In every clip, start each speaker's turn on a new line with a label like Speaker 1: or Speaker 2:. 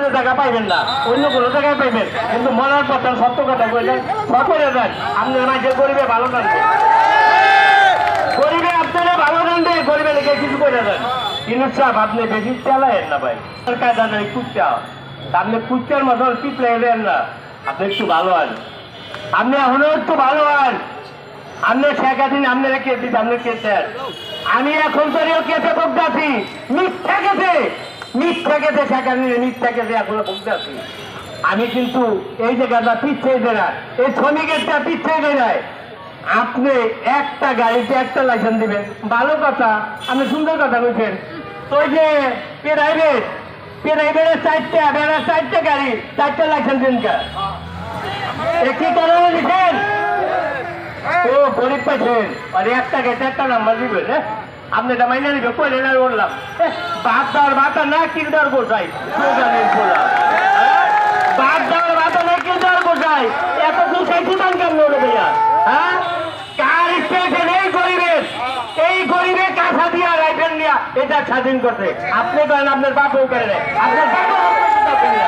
Speaker 1: রংপুরে জায়গা পাইবেন না, অন্য কোনো জায়গায় পাইবেন। কিন্তু মনের কথা সত্য কথা বললেন সকলে দেন আপনার মাঝে গরিবে ভালো জানবে গরিবে আপনারা ভালো জানবে গরিবে লিখে কিছু করে দেন। কিন্তু সাহেব, আপনি বেশি চালায়েন না ভাই। সরকার দাদা কুচ্চা। আপনি কুচ্চার মতন পিছলে দেন না। আপনি একটু ভালো আন আপনি এখনও একটু ভালো আন আপনি শেখা দিন, আপনারা কে দিন, আপনি কে দেন। আমি এখন তোরেও কেটে বকতেছি মিথ্যা কেটে মিথ্যা কেটে শেখা দিন মিথ্যা কেটে এখনও বকতেছি আমি কিন্তু এই জায়গাটা পিছিয়ে দেয় এই শ্রমিকেরটা পিছিয়ে দেয় আপনি একটা গাড়িতে একটা লাইসেন্স দিবেন। ভালো কথা, আপনি সুন্দর কথা বলছেন। ওই যে প্রাইভেট প্রাইভেটের চারটে বেড়া চারটে গাড়ি, চারটে লাইসেন্স দিন কে। কারণে লিখেন ও গরিব পাইছেন। আর একটা গেছে একটা নাম্বার দিবেন হ্যাঁ? আপনি এটা মাইনে নিবে কই রেনার বললাম। বাদ দেওয়ার বাতা না কি দেওয়ার গোসাই? সোজানের খোলা বাদ দেওয়ার বাতা না কি দেওয়ার গোসাই? এত গোসাই দিতাম কেমন হলো ভাইয়া? হ্যাঁ? কার স্টেশন এই গরিবের? এই গরিবে কাঁথা দিয়া রাইফেল নিয়া এটা স্বাধীন করতে। আপনি করেন, আপনার বাপও করে নেয়। আপনার বাপও না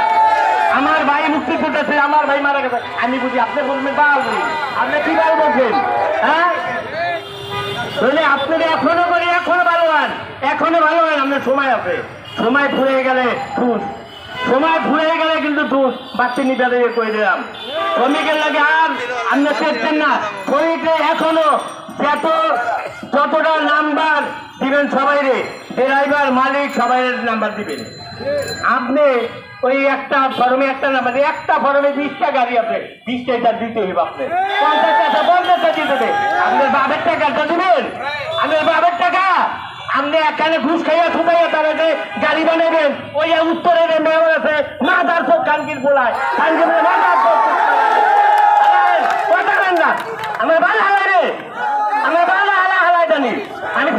Speaker 1: আমার ভাই মুক্তি করতেছে আমার ভাই মারা গেছে। আমি বুঝি আপনি বলবেন, বাল বলি আপনি কি বাল বলছেন? হ্যাঁ? তাহলে আপনারা এখনও করে, এখনও ভালো হন এখনও ভালো হন আপনার সময় আছে। সময় ফুরে গেলে ঠুস সময় ফুরে গেলে কিন্তু ঠুস বাচ্চা নিতে করে দিলাম। শ্রমিকের লাগে আর আপনি পেয়েছেন না। শ্রমিকরা এখনও যত, যতটা নাম্বার দিবেন সবাই রে ড্রাইভার, মালিক সবাই নাম্বার দিবেন। আপনি ওই একটা ফর্মে একটা নাম্বার একটা ফর্মে বিশটা গাড়ি আছে। বিশটা এটা দিতে হইব আপনি পঞ্চাশ টাকা পঞ্চাশটা দিতে হবে। আপনার বাপের টাকাটা দিবেন আপনার বাপের টাকা আপনি একখানে ঘুষ খাইয়া ঠুকাইয়া তারা যে গাড়ি বানাবেন ওই উত্তরের মেয়র আছে, মাদার চোখ কানকির পোলায় কানকির বোলায় মাদার না। আমার ভালো হালাই রে। আমার ভালো হালা হালাই জানি। আমি